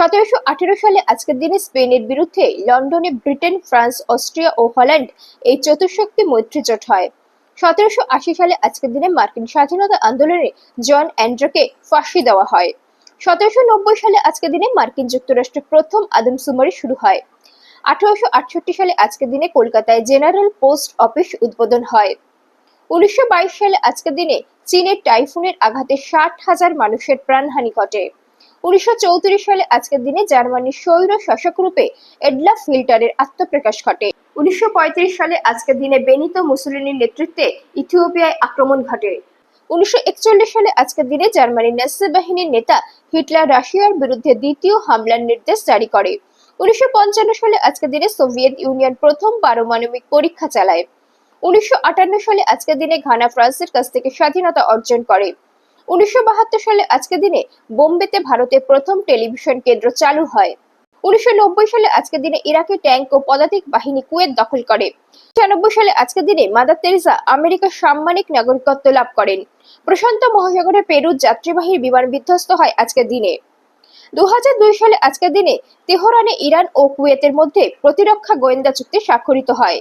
সতেরোশো আঠেরো সালে আজকের দিনে স্পেনের বিরুদ্ধে লন্ডনে ব্রিটেন, ফ্রান্স, অস্ট্রিয়া ও হল্যান্ড এই চতুর্শক্তি মৈত্রী জোট হয়। সতেরোশো আশি সালে আজকের দিনে মার্কিন স্বাধীনতা আন্দোলনে জন অ্যান্ড্রোকে ফাঁসি দেওয়া হয়। সতেরোশো নব্বই সালে আজকের দিনে মার্কিন যুক্তরাষ্ট্রের প্রথম আদমশুমারি শুরু হয়। আঠারোশো আটষট্টি সালে আজকের দিনে কলকাতায় জেনারেল পোস্ট অফিস উদ্বোধন হয়। উনিশশো বাইশ সালে আজকের দিনে চীনের টাইফুনের আঘাতে ষাট হাজার মানুষের প্রাণহানি ঘটে। উনিশশো চৌত্রিশ সালে আজকের দিনে জার্মানির শাসক রূপে এডলা ফিল্টারের আত্মপ্রকাশ ঘটে। উনিশশো পঁয়ত্রিশ সালে আজকের দিনে বেনিতো নেতৃত্বে ইথিওপিয়ায় আক্রমণ ঘটে। উনিশশো একচল্লিশ সালে আজকের দিনে জার্মানির ন্যাসি বাহিনীর নেতা হিটলার রাশিয়ার বিরুদ্ধে দ্বিতীয় হামলার নির্দেশ জারি করে। উনিশশো পঞ্চান্ন সালে আজকের দিনে সোভিয়েত ইউনিয়ন প্রথম পারমাণবিক পরীক্ষা চালায়। উনিশশো আটান্ন সালে আজকের দিনে ঘানা ফ্রান্সের কাছ থেকে স্বাধীনতা অর্জন করে। উনিশশো বাহাত্তর সালে আজকের দিনে বোম্বেতে ভারতের প্রথম টেলিভিশন কেন্দ্র চালু হয়। উনিশশো নব্বই সালে আজকের দিনে ইরাকের ট্যাঙ্ক ও পদাতিক বাহিনী কুয়েত দখল করে। ছিয়ানব্বই সালে আজকের দিনে মাদার তেরেসা আমেরিকার সাম্মানিক নাগরিকত্ব লাভ করেন। প্রশান্ত মহাসাগরে পেরুর যাত্রীবাহী বিমান বিধ্বস্ত হয় আজকের দিনে। দু সালে আজকের দিনে তেহরানে ইরান ও কুয়েতের মধ্যে প্রতিরক্ষা গোয়েন্দা চুক্তি স্বাক্ষরিত হয়।